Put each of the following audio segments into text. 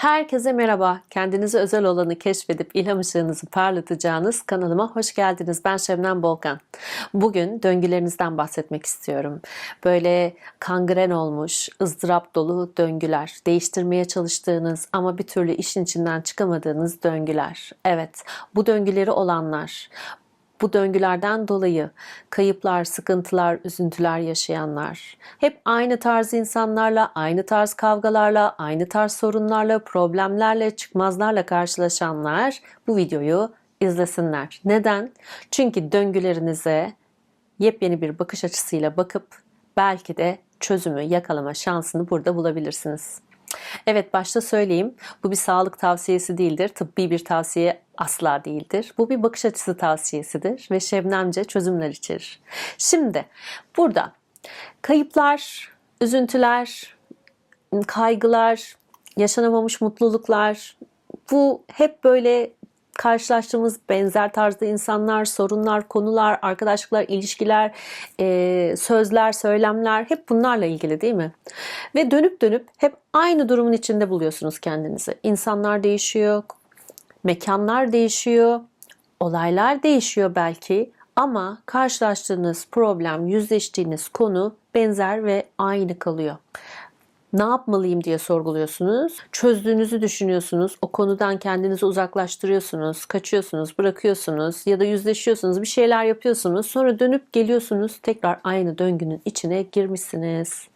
Herkese merhaba. Kendinize özel olanı keşfedip ilham ışığınızı parlatacağınız kanalıma hoş geldiniz. Ben Şebnem Bolkan. Bugün döngülerinizden bahsetmek istiyorum. Böyle kangren olmuş, ızdırap dolu döngüler. Değiştirmeye çalıştığınız ama bir türlü işin içinden çıkamadığınız döngüler. Evet, bu döngüleri olanlar, bu döngülerden dolayı kayıplar, sıkıntılar, üzüntüler yaşayanlar, hep aynı tarz insanlarla, aynı tarz kavgalarla, aynı tarz sorunlarla, problemlerle, çıkmazlarla karşılaşanlar bu videoyu izlesinler. Neden? Çünkü döngülerinize yepyeni bir bakış açısıyla bakıp belki de çözümü yakalama şansını burada bulabilirsiniz. Evet başta söyleyeyim bu bir sağlık tavsiyesi değildir. Tıbbi bir tavsiye asla değildir. Bu bir bakış açısı tavsiyesidir ve Şebnemce çözümler içerir. Şimdi burada kayıplar, üzüntüler, kaygılar, yaşanamamış mutluluklar bu hep böyle karşılaştığımız benzer tarzda insanlar, sorunlar, konular, arkadaşlıklar, ilişkiler, e, sözler, söylemler hep bunlarla ilgili değil mi? Ve dönüp dönüp hep aynı durumun içinde buluyorsunuz kendinizi. İnsanlar değişiyor, mekanlar değişiyor, olaylar değişiyor belki ama karşılaştığınız problem, yüzleştiğiniz konu benzer ve aynı kalıyor ne yapmalıyım diye sorguluyorsunuz. Çözdüğünüzü düşünüyorsunuz. O konudan kendinizi uzaklaştırıyorsunuz. Kaçıyorsunuz, bırakıyorsunuz ya da yüzleşiyorsunuz. Bir şeyler yapıyorsunuz. Sonra dönüp geliyorsunuz. Tekrar aynı döngünün içine girmişsiniz.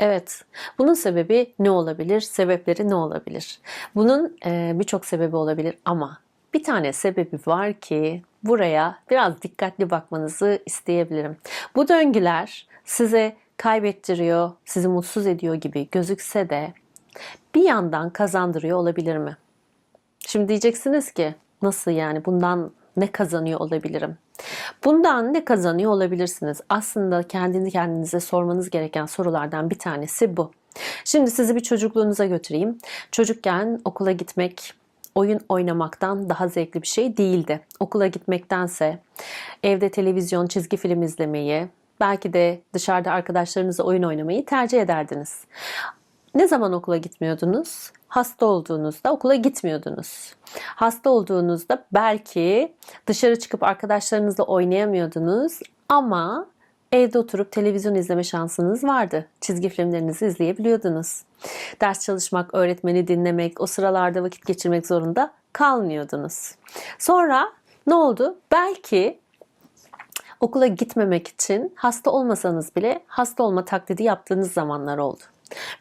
Evet, bunun sebebi ne olabilir? Sebepleri ne olabilir? Bunun e, birçok sebebi olabilir ama bir tane sebebi var ki buraya biraz dikkatli bakmanızı isteyebilirim. Bu döngüler size kaybettiriyor, sizi mutsuz ediyor gibi gözükse de bir yandan kazandırıyor olabilir mi? Şimdi diyeceksiniz ki nasıl yani bundan ne kazanıyor olabilirim? Bundan ne kazanıyor olabilirsiniz? Aslında kendini kendinize sormanız gereken sorulardan bir tanesi bu. Şimdi sizi bir çocukluğunuza götüreyim. Çocukken okula gitmek oyun oynamaktan daha zevkli bir şey değildi. Okula gitmektense evde televizyon, çizgi film izlemeyi, belki de dışarıda arkadaşlarınızla oyun oynamayı tercih ederdiniz. Ne zaman okula gitmiyordunuz? Hasta olduğunuzda okula gitmiyordunuz. Hasta olduğunuzda belki dışarı çıkıp arkadaşlarınızla oynayamıyordunuz ama evde oturup televizyon izleme şansınız vardı. Çizgi filmlerinizi izleyebiliyordunuz. Ders çalışmak, öğretmeni dinlemek, o sıralarda vakit geçirmek zorunda kalmıyordunuz. Sonra ne oldu? Belki okula gitmemek için hasta olmasanız bile hasta olma taklidi yaptığınız zamanlar oldu.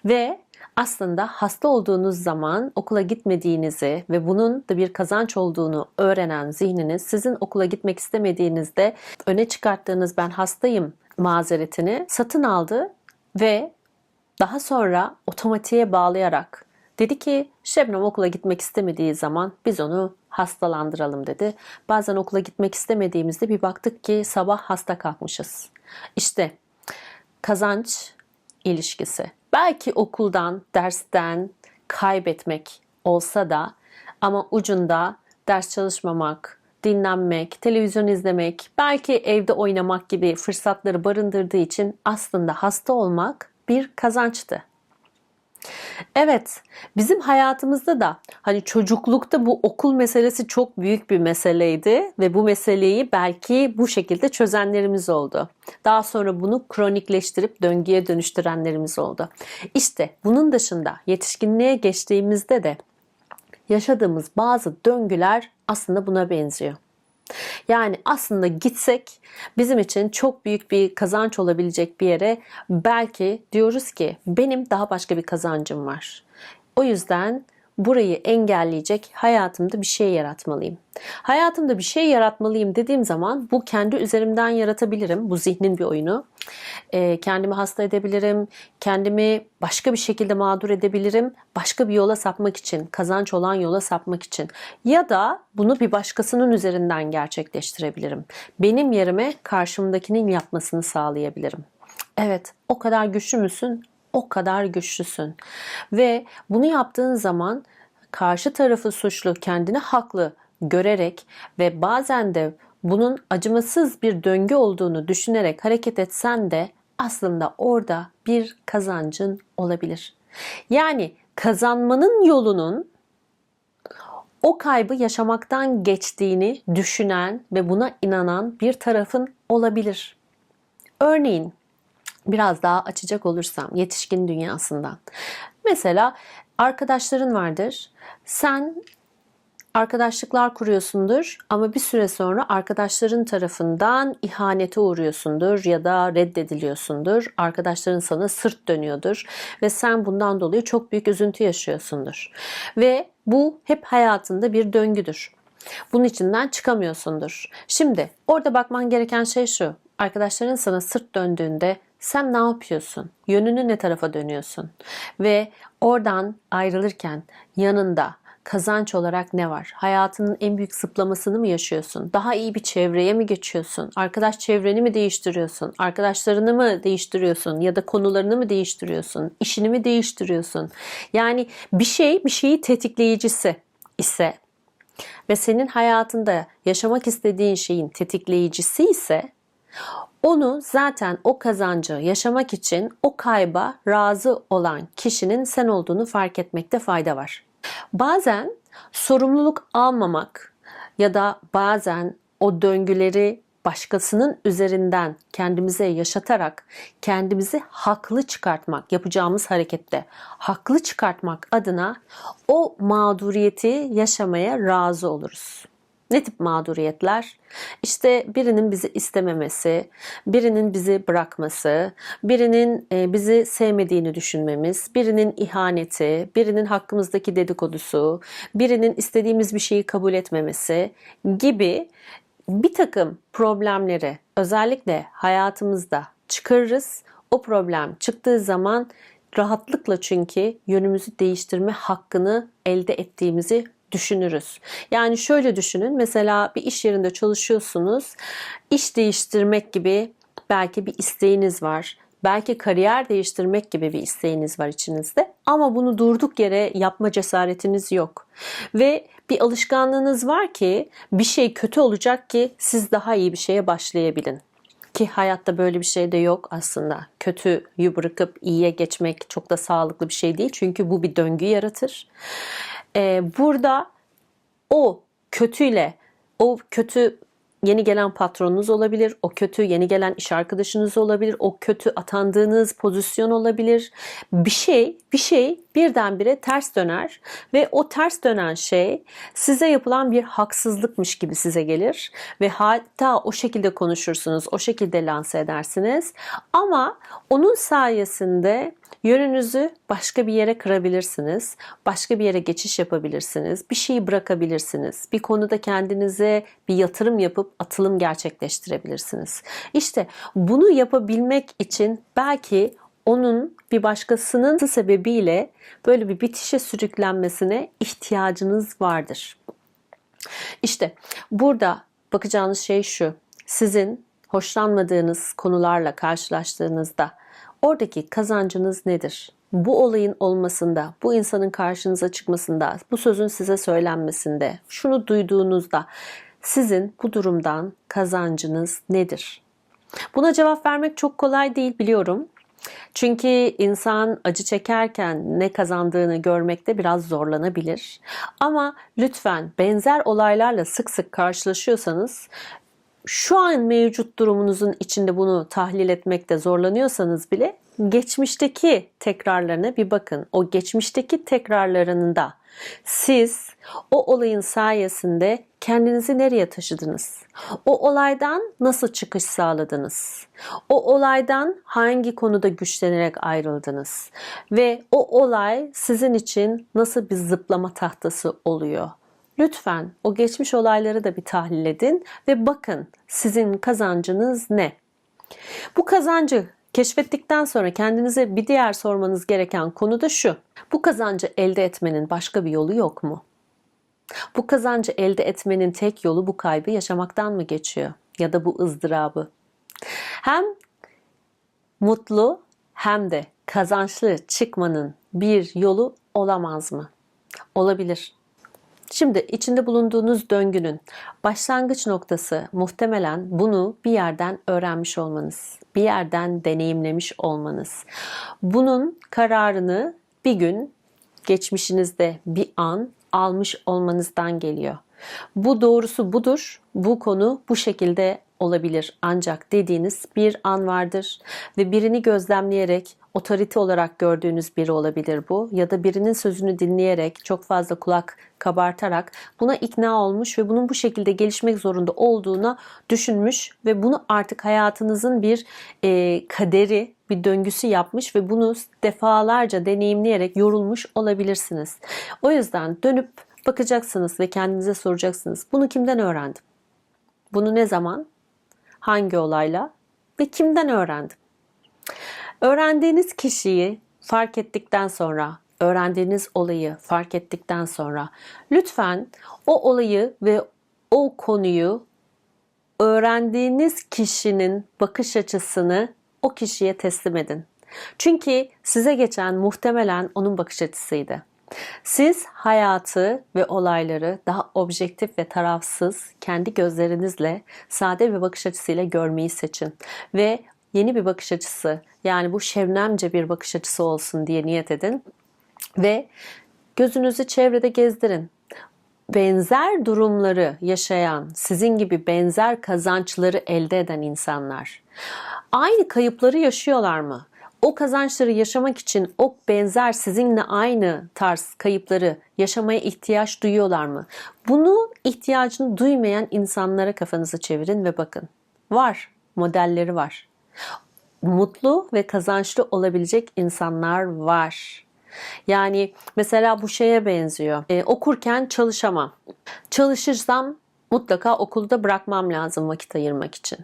Ve aslında hasta olduğunuz zaman okula gitmediğinizi ve bunun da bir kazanç olduğunu öğrenen zihniniz sizin okula gitmek istemediğinizde öne çıkarttığınız ben hastayım mazeretini satın aldı ve daha sonra otomatiğe bağlayarak dedi ki Şebnem okula gitmek istemediği zaman biz onu hastalandıralım dedi. Bazen okula gitmek istemediğimizde bir baktık ki sabah hasta kalkmışız. İşte kazanç ilişkisi. Belki okuldan, dersten kaybetmek olsa da ama ucunda ders çalışmamak, dinlenmek, televizyon izlemek, belki evde oynamak gibi fırsatları barındırdığı için aslında hasta olmak bir kazançtı. Evet, bizim hayatımızda da hani çocuklukta bu okul meselesi çok büyük bir meseleydi ve bu meseleyi belki bu şekilde çözenlerimiz oldu. Daha sonra bunu kronikleştirip döngüye dönüştürenlerimiz oldu. İşte bunun dışında yetişkinliğe geçtiğimizde de yaşadığımız bazı döngüler aslında buna benziyor. Yani aslında gitsek bizim için çok büyük bir kazanç olabilecek bir yere belki diyoruz ki benim daha başka bir kazancım var. O yüzden burayı engelleyecek hayatımda bir şey yaratmalıyım. Hayatımda bir şey yaratmalıyım dediğim zaman bu kendi üzerimden yaratabilirim. Bu zihnin bir oyunu. E, kendimi hasta edebilirim. Kendimi başka bir şekilde mağdur edebilirim. Başka bir yola sapmak için, kazanç olan yola sapmak için. Ya da bunu bir başkasının üzerinden gerçekleştirebilirim. Benim yerime karşımdakinin yapmasını sağlayabilirim. Evet, o kadar güçlü müsün? O kadar güçlüsün. Ve bunu yaptığın zaman karşı tarafı suçlu, kendini haklı görerek ve bazen de bunun acımasız bir döngü olduğunu düşünerek hareket etsen de aslında orada bir kazancın olabilir. Yani kazanmanın yolunun o kaybı yaşamaktan geçtiğini düşünen ve buna inanan bir tarafın olabilir. Örneğin biraz daha açacak olursam yetişkin dünyasından. Mesela arkadaşların vardır. Sen arkadaşlıklar kuruyorsundur ama bir süre sonra arkadaşların tarafından ihanete uğruyorsundur ya da reddediliyorsundur. Arkadaşların sana sırt dönüyordur ve sen bundan dolayı çok büyük üzüntü yaşıyorsundur. Ve bu hep hayatında bir döngüdür. Bunun içinden çıkamıyorsundur. Şimdi orada bakman gereken şey şu. Arkadaşların sana sırt döndüğünde sen ne yapıyorsun? Yönünü ne tarafa dönüyorsun? Ve oradan ayrılırken yanında kazanç olarak ne var? Hayatının en büyük zıplamasını mı yaşıyorsun? Daha iyi bir çevreye mi geçiyorsun? Arkadaş çevreni mi değiştiriyorsun? Arkadaşlarını mı değiştiriyorsun? Ya da konularını mı değiştiriyorsun? İşini mi değiştiriyorsun? Yani bir şey bir şeyi tetikleyicisi ise ve senin hayatında yaşamak istediğin şeyin tetikleyicisi ise onu zaten o kazancı yaşamak için o kayba razı olan kişinin sen olduğunu fark etmekte fayda var. Bazen sorumluluk almamak ya da bazen o döngüleri başkasının üzerinden kendimize yaşatarak kendimizi haklı çıkartmak yapacağımız harekette haklı çıkartmak adına o mağduriyeti yaşamaya razı oluruz. Ne tip mağduriyetler? İşte birinin bizi istememesi, birinin bizi bırakması, birinin e, bizi sevmediğini düşünmemiz, birinin ihaneti, birinin hakkımızdaki dedikodusu, birinin istediğimiz bir şeyi kabul etmemesi gibi bir takım problemleri özellikle hayatımızda çıkarırız. O problem çıktığı zaman rahatlıkla çünkü yönümüzü değiştirme hakkını elde ettiğimizi düşünürüz. Yani şöyle düşünün mesela bir iş yerinde çalışıyorsunuz. iş değiştirmek gibi belki bir isteğiniz var. Belki kariyer değiştirmek gibi bir isteğiniz var içinizde ama bunu durduk yere yapma cesaretiniz yok. Ve bir alışkanlığınız var ki bir şey kötü olacak ki siz daha iyi bir şeye başlayabilin. Ki hayatta böyle bir şey de yok aslında. Kötüyü bırakıp iyiye geçmek çok da sağlıklı bir şey değil. Çünkü bu bir döngü yaratır. Ee, burada o kötüyle o kötü yeni gelen patronunuz olabilir, o kötü yeni gelen iş arkadaşınız olabilir, o kötü atandığınız pozisyon olabilir. Bir şey, bir şey birdenbire ters döner ve o ters dönen şey size yapılan bir haksızlıkmış gibi size gelir ve hatta o şekilde konuşursunuz, o şekilde lanse edersiniz. Ama onun sayesinde Yönünüzü başka bir yere kırabilirsiniz. Başka bir yere geçiş yapabilirsiniz. Bir şeyi bırakabilirsiniz. Bir konuda kendinize bir yatırım yapıp atılım gerçekleştirebilirsiniz. İşte bunu yapabilmek için belki onun bir başkasının sebebiyle böyle bir bitişe sürüklenmesine ihtiyacınız vardır. İşte burada bakacağınız şey şu. Sizin hoşlanmadığınız konularla karşılaştığınızda Oradaki kazancınız nedir? Bu olayın olmasında, bu insanın karşınıza çıkmasında, bu sözün size söylenmesinde, şunu duyduğunuzda sizin bu durumdan kazancınız nedir? Buna cevap vermek çok kolay değil biliyorum. Çünkü insan acı çekerken ne kazandığını görmekte biraz zorlanabilir. Ama lütfen benzer olaylarla sık sık karşılaşıyorsanız şu an mevcut durumunuzun içinde bunu tahlil etmekte zorlanıyorsanız bile geçmişteki tekrarlarına bir bakın. O geçmişteki tekrarlarında siz o olayın sayesinde kendinizi nereye taşıdınız? O olaydan nasıl çıkış sağladınız? O olaydan hangi konuda güçlenerek ayrıldınız? Ve o olay sizin için nasıl bir zıplama tahtası oluyor? Lütfen o geçmiş olayları da bir tahlil edin ve bakın sizin kazancınız ne? Bu kazancı keşfettikten sonra kendinize bir diğer sormanız gereken konu da şu. Bu kazancı elde etmenin başka bir yolu yok mu? Bu kazancı elde etmenin tek yolu bu kaybı yaşamaktan mı geçiyor? Ya da bu ızdırabı? Hem mutlu hem de kazançlı çıkmanın bir yolu olamaz mı? Olabilir. Şimdi içinde bulunduğunuz döngünün başlangıç noktası muhtemelen bunu bir yerden öğrenmiş olmanız, bir yerden deneyimlemiş olmanız. Bunun kararını bir gün geçmişinizde bir an almış olmanızdan geliyor. Bu doğrusu budur. Bu konu bu şekilde olabilir. Ancak dediğiniz bir an vardır ve birini gözlemleyerek otorite olarak gördüğünüz biri olabilir bu ya da birinin sözünü dinleyerek çok fazla kulak kabartarak buna ikna olmuş ve bunun bu şekilde gelişmek zorunda olduğuna düşünmüş ve bunu artık hayatınızın bir e, kaderi, bir döngüsü yapmış ve bunu defalarca deneyimleyerek yorulmuş olabilirsiniz. O yüzden dönüp bakacaksınız ve kendinize soracaksınız. Bunu kimden öğrendim? Bunu ne zaman? Hangi olayla? Ve kimden öğrendim? Öğrendiğiniz kişiyi fark ettikten sonra, öğrendiğiniz olayı fark ettikten sonra lütfen o olayı ve o konuyu öğrendiğiniz kişinin bakış açısını o kişiye teslim edin. Çünkü size geçen muhtemelen onun bakış açısıydı. Siz hayatı ve olayları daha objektif ve tarafsız kendi gözlerinizle sade bir bakış açısıyla görmeyi seçin ve yeni bir bakış açısı yani bu şevnemce bir bakış açısı olsun diye niyet edin ve gözünüzü çevrede gezdirin. Benzer durumları yaşayan, sizin gibi benzer kazançları elde eden insanlar aynı kayıpları yaşıyorlar mı? O kazançları yaşamak için o benzer sizinle aynı tarz kayıpları yaşamaya ihtiyaç duyuyorlar mı? Bunu ihtiyacını duymayan insanlara kafanızı çevirin ve bakın. Var, modelleri var mutlu ve kazançlı olabilecek insanlar var. Yani mesela bu şeye benziyor. Ee, okurken çalışamam. Çalışırsam mutlaka okulda bırakmam lazım vakit ayırmak için.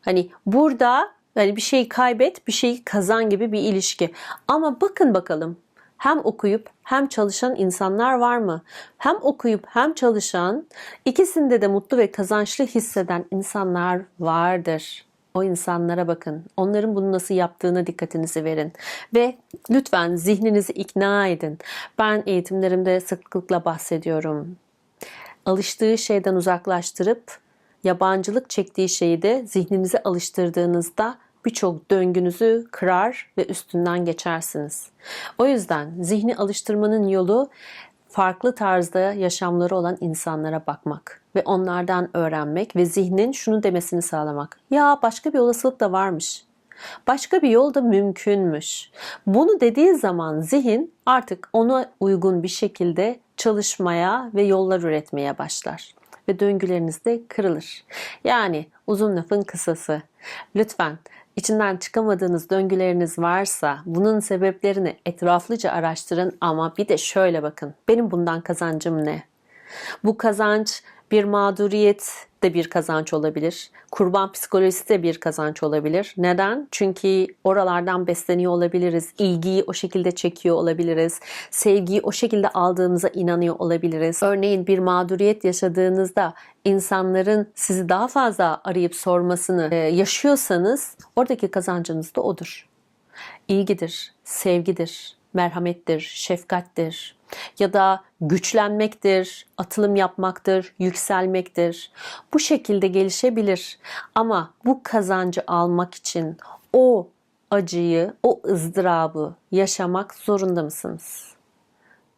Hani burada hani bir şeyi kaybet, bir şeyi kazan gibi bir ilişki. Ama bakın bakalım hem okuyup hem çalışan insanlar var mı? Hem okuyup hem çalışan ikisinde de mutlu ve kazançlı hisseden insanlar vardır. O insanlara bakın. Onların bunu nasıl yaptığına dikkatinizi verin. Ve lütfen zihninizi ikna edin. Ben eğitimlerimde sıklıkla bahsediyorum. Alıştığı şeyden uzaklaştırıp yabancılık çektiği şeyi de zihninize alıştırdığınızda birçok döngünüzü kırar ve üstünden geçersiniz. O yüzden zihni alıştırmanın yolu farklı tarzda yaşamları olan insanlara bakmak ve onlardan öğrenmek ve zihnin şunu demesini sağlamak. Ya başka bir olasılık da varmış. Başka bir yol da mümkünmüş. Bunu dediği zaman zihin artık ona uygun bir şekilde çalışmaya ve yollar üretmeye başlar ve döngüleriniz de kırılır. Yani uzun lafın kısası. Lütfen İçinden çıkamadığınız döngüleriniz varsa bunun sebeplerini etraflıca araştırın ama bir de şöyle bakın. Benim bundan kazancım ne? Bu kazanç bir mağduriyet de bir kazanç olabilir. Kurban psikolojisi de bir kazanç olabilir. Neden? Çünkü oralardan besleniyor olabiliriz. İlgiyi o şekilde çekiyor olabiliriz. Sevgiyi o şekilde aldığımıza inanıyor olabiliriz. Örneğin bir mağduriyet yaşadığınızda insanların sizi daha fazla arayıp sormasını e, yaşıyorsanız oradaki kazancınız da odur. İlgidir, sevgidir, merhamettir, şefkattir ya da güçlenmektir, atılım yapmaktır, yükselmektir. Bu şekilde gelişebilir. Ama bu kazancı almak için o acıyı, o ızdırabı yaşamak zorunda mısınız?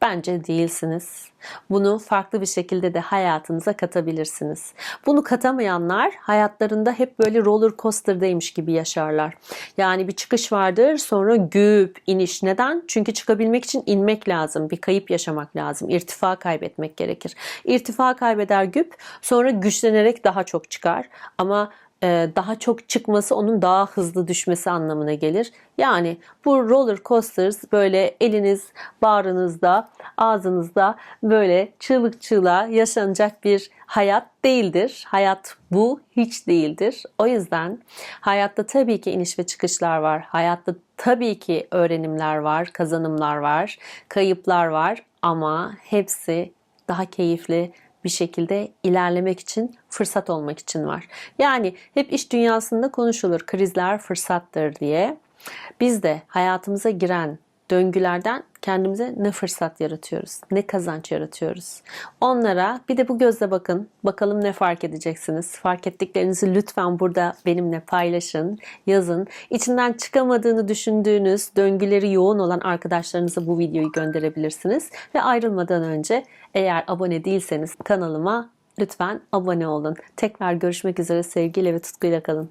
Bence değilsiniz. Bunu farklı bir şekilde de hayatınıza katabilirsiniz. Bunu katamayanlar hayatlarında hep böyle roller coaster'daymış gibi yaşarlar. Yani bir çıkış vardır sonra güp iniş. Neden? Çünkü çıkabilmek için inmek lazım. Bir kayıp yaşamak lazım. İrtifa kaybetmek gerekir. İrtifa kaybeder güp sonra güçlenerek daha çok çıkar. Ama daha çok çıkması onun daha hızlı düşmesi anlamına gelir. Yani bu roller coasters böyle eliniz bağrınızda, ağzınızda böyle çığlık çığlığa yaşanacak bir hayat değildir. Hayat bu hiç değildir. O yüzden hayatta tabii ki iniş ve çıkışlar var. Hayatta tabii ki öğrenimler var, kazanımlar var, kayıplar var ama hepsi daha keyifli, bir şekilde ilerlemek için, fırsat olmak için var. Yani hep iş dünyasında konuşulur krizler fırsattır diye. Biz de hayatımıza giren döngülerden kendimize ne fırsat yaratıyoruz, ne kazanç yaratıyoruz. Onlara bir de bu gözle bakın. Bakalım ne fark edeceksiniz. Fark ettiklerinizi lütfen burada benimle paylaşın, yazın. İçinden çıkamadığını düşündüğünüz, döngüleri yoğun olan arkadaşlarınıza bu videoyu gönderebilirsiniz. Ve ayrılmadan önce eğer abone değilseniz kanalıma lütfen abone olun. Tekrar görüşmek üzere sevgiyle ve tutkuyla kalın.